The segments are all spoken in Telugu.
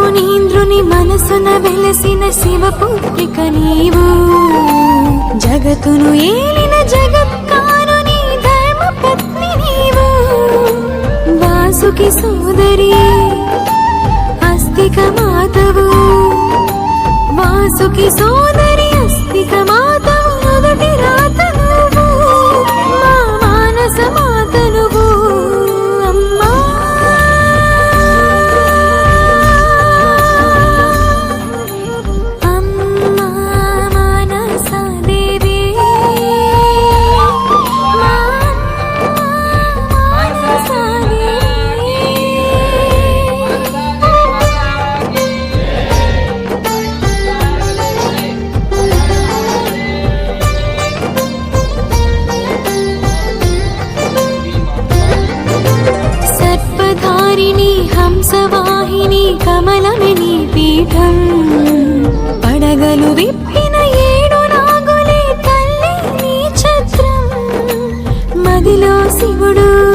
మునీంద్రుని మనసున వెలసిన శివపుత్రిక నీవు. జగతును ఏలిన జగత్కారుని ధర్మపత్ని నీవు వాసుకి సోదరి అస్తిక మాతవు వాసుకి సోదరి శివుడు.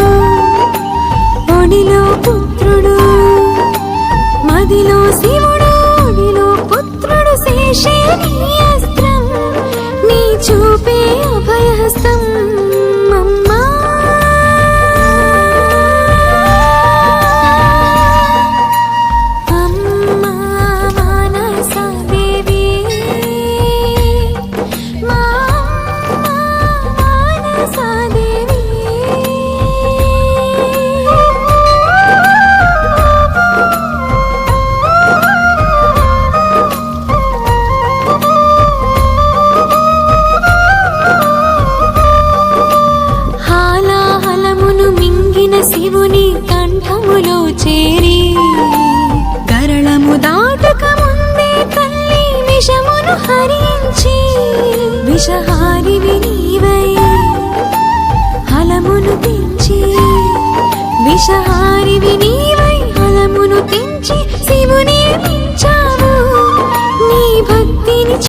కంఠములో చేరి గరళము దాటక ముందే తల్లి విషమును హరించి విషహారి వినీవై హలమును తెంచి విషహారి వినీవై హలమును తెంచి శివుని